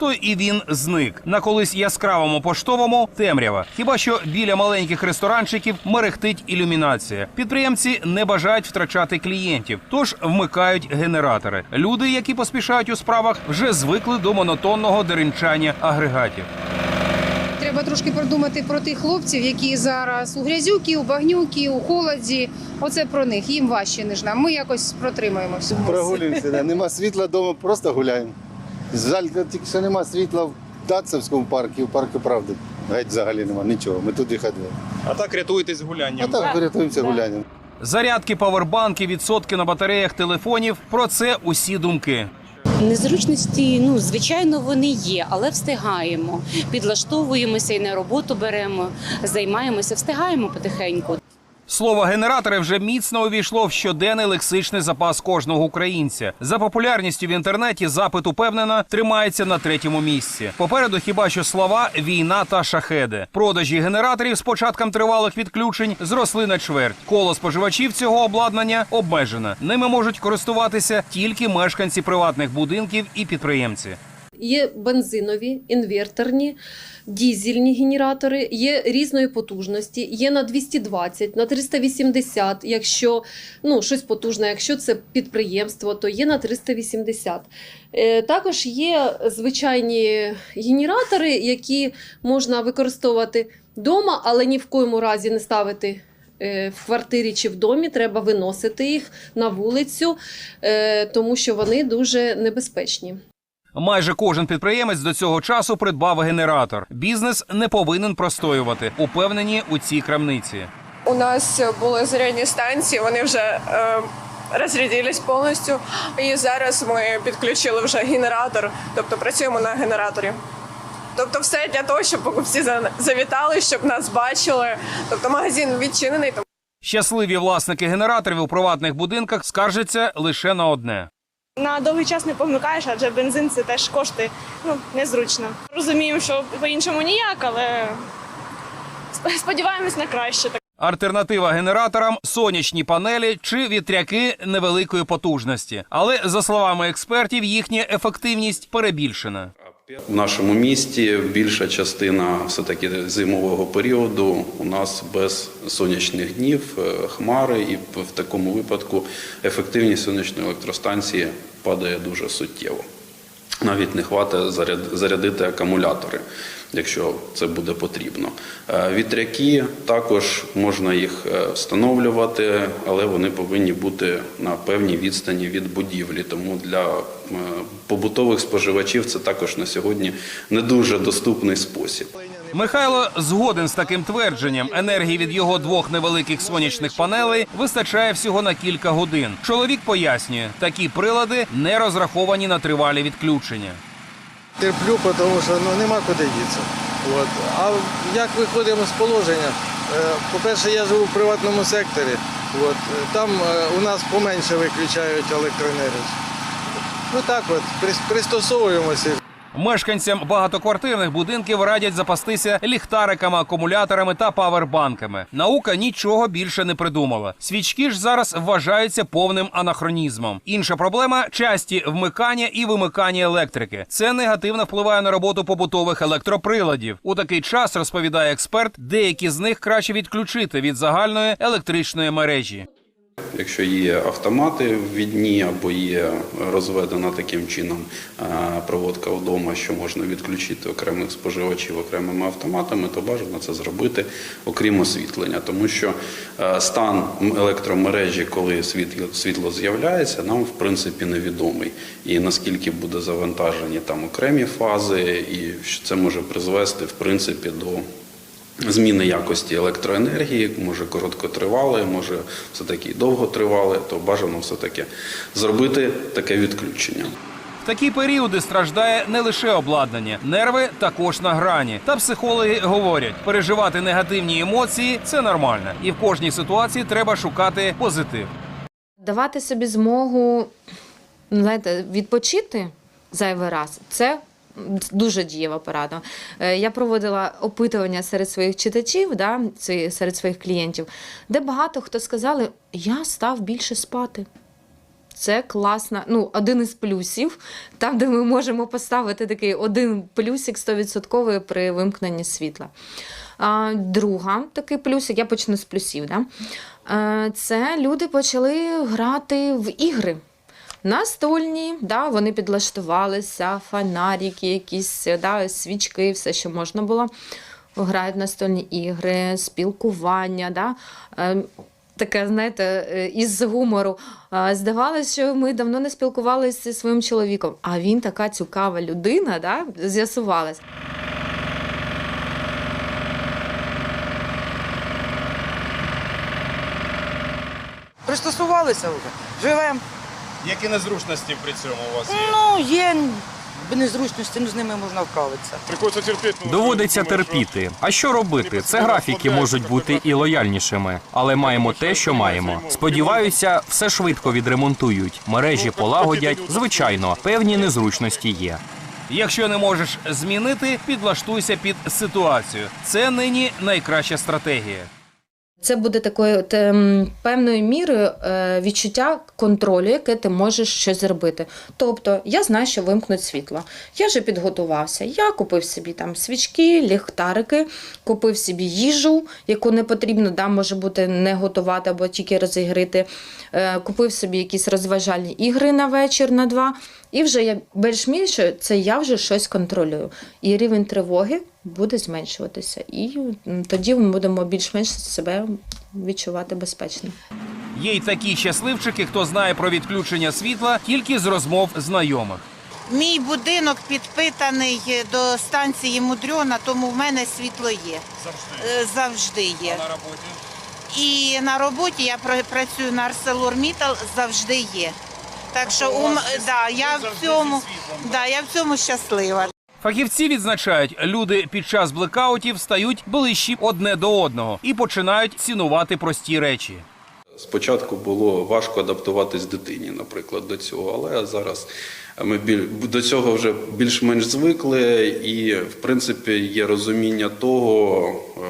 то і він зник. На колись яскравому поштовому темрява. Хіба що біля маленьких ресторанчиків мерехтить ілюмінація. Підприємці не бажають втрачати клієнтів, тож вмикають генератори. Люди, які поспішають у справах, вже звикли до монотонного деренчання агрегатів. Треба трошки продумати про тих хлопців, які зараз у грязюки, у багнюки, у холоді. Оце про них. Їм важче ніж нам. Ми якось протримаємося. Прогулюємося, да. нема світла вдома, просто гуляємо. Жаль, тільки що нема світла в Даксовському парку, і в парку правди. Геть взагалі нема нічого. Ми туди ходили. А так рятуєтесь А так порятуємося гулянням. Зарядки, павербанки, відсотки на батареях телефонів про це усі думки. Незручності, ну звичайно, вони є, але встигаємо. Підлаштовуємося і на роботу беремо, займаємося, встигаємо потихеньку. Слово генератори вже міцно увійшло в щоденний лексичний запас кожного українця. За популярністю в інтернеті запит упевнено тримається на третьому місці. Попереду хіба що слова війна та шахеди. Продажі генераторів з початком тривалих відключень зросли на чверть. Коло споживачів цього обладнання обмежене. Ними можуть користуватися тільки мешканці приватних будинків і підприємці. Є бензинові, інверторні, дізельні генератори, є різної потужності, є на 220, на 380, якщо ну, щось потужне, якщо це підприємство, то є на 380. Е, Також є звичайні генератори, які можна використовувати вдома, але ні в коєму разі не ставити. е, В квартирі чи в домі треба виносити їх на вулицю, е, тому що вони дуже небезпечні. Майже кожен підприємець до цього часу придбав генератор. Бізнес не повинен простоювати, упевнені у цій крамниці. У нас були зарядні станції, вони вже е, розрядились повністю. І зараз ми підключили вже генератор, тобто працюємо на генераторі. Тобто, все для того, щоб покупці за- завітали, щоб нас бачили. Тобто магазин відчинений. Щасливі власники генераторів у приватних будинках скаржаться лише на одне. На довгий час не помикаєш, адже бензин це теж кошти ну, незручно. Розуміємо, що по-іншому ніяк, але сподіваємось на краще. Альтернатива генераторам сонячні панелі чи вітряки невеликої потужності. Але за словами експертів, їхня ефективність перебільшена. У нашому місті більша частина все таки зимового періоду у нас без сонячних днів, е, хмари, і в такому випадку ефективність сонячної електростанції падає дуже суттєво. Навіть не хватає заряд- зарядити акумулятори, якщо це буде потрібно. Е, Вітряки також можна їх е, встановлювати, але вони повинні бути на певній відстані від будівлі. Тому для побутових споживачів це також на сьогодні не дуже доступний спосіб. Михайло згоден з таким твердженням. Енергії від його двох невеликих сонячних панелей вистачає всього на кілька годин. Чоловік пояснює, такі прилади не розраховані на тривалі відключення. Терплю, тому що ну, нема куди дітися. От. А як виходимо з положення? Е, По-перше, я живу в приватному секторі. От. Е, Там е, у нас поменше виключають електроенергію. Ну так от, пристосовуємося. Мешканцям багатоквартирних будинків радять запастися ліхтариками, акумуляторами та павербанками. Наука нічого більше не придумала. Свічки ж зараз вважаються повним анахронізмом. Інша проблема часті вмикання і вимикання електрики. Це негативно впливає на роботу побутових електроприладів. У такий час розповідає експерт, деякі з них краще відключити від загальної електричної мережі. Якщо є автомати ввідні або є розведена таким чином е, проводка вдома, що можна відключити окремих споживачів окремими автоматами, то бажано це зробити окрім освітлення, тому що е, стан електромережі, коли світло з'являється, нам в принципі невідомий. І наскільки буде завантажені там окремі фази, і це може призвести в принципі до зміни якості електроенергії, може короткотривале, може все-таки довготривале, то бажано все-таки зробити таке відключення. В такі періоди страждає не лише обладнання, нерви також на грані. Та психологи говорять, переживати негативні емоції це нормально, і в кожній ситуації треба шукати позитив. Давати собі змогу ну, знаєте, відпочити зайвий раз це дуже дієва порада. Е, Я проводила опитування серед своїх читачів, да, серед своїх клієнтів, де багато хто сказали, я став більше спати. це класна, ну, один із плюсів, там, де ми можемо поставити такий один плюсик 100% при вимкненні світла. А, друга такий плюсик, я почну з плюсів. Да? Е, Це люди почали грати в ігри. Настольні, да, вони підлаштувалися, фонарики, якісь да, свічки, все, що можна було. Грають настольні ігри, спілкування. Да. Е, Таке, знаєте, е, із гумору. Здавалося, що ми давно не спілкувалися зі своїм чоловіком, а він така цікава людина, да, з'ясувалась. Пристосувалися вже. Живемо. Які незручності при цьому у вас Ну, є незручності, ну з ними можна вправитися. Приходиться терпіти. Доводиться терпіти. А що робити? Це графіки можуть бути і лояльнішими, але маємо те, що маємо. Сподіваюся, все швидко відремонтують. Мережі полагодять. Звичайно, певні незручності є. Якщо не можеш змінити, підлаштуйся під ситуацію. Це нині найкраща стратегія. Це буде такою певною мірою е, відчуття контролю, яке ти можеш щось зробити. Тобто, я знаю, що вимкнуть світло. Я вже підготувався. Я купив собі там свічки, ліхтарики, купив собі їжу, яку не потрібно, да, може бути не готувати або тільки розігріти. Е, купив собі якісь розважальні ігри на вечір, на два. І вже я більш-менш це я вже щось контролюю. І рівень тривоги буде зменшуватися. І тоді ми будемо більш-менш себе відчувати безпечно. Є й такі щасливчики, хто знає про відключення світла тільки з розмов знайомих. Мій будинок підпитаний до станції Мудрьона, тому в мене світло є. Завжди, завжди є. на роботі І на роботі я працюю на ArcelorMittal, завжди є. Так що у ум, да, я в цьому да, я в цьому щаслива. Фахівці відзначають, люди під час блекаутів стають ближчі одне до одного і починають цінувати прості речі. Спочатку було важко адаптуватись дитині, наприклад, до цього, але зараз ми біль... до цього вже більш-менш звикли, і в принципі є розуміння того, е,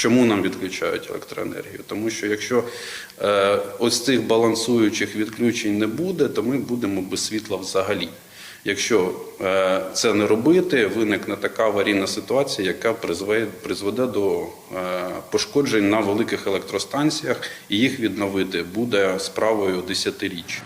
чому нам відключають електроенергію. Тому що якщо е, ось цих балансуючих відключень не буде, то ми будемо без світла взагалі. Якщо е, це не робити, виникне така аварійна ситуація, яка призве- призведе до е, пошкоджень на великих електростанціях, і їх відновити буде справою десятиріч.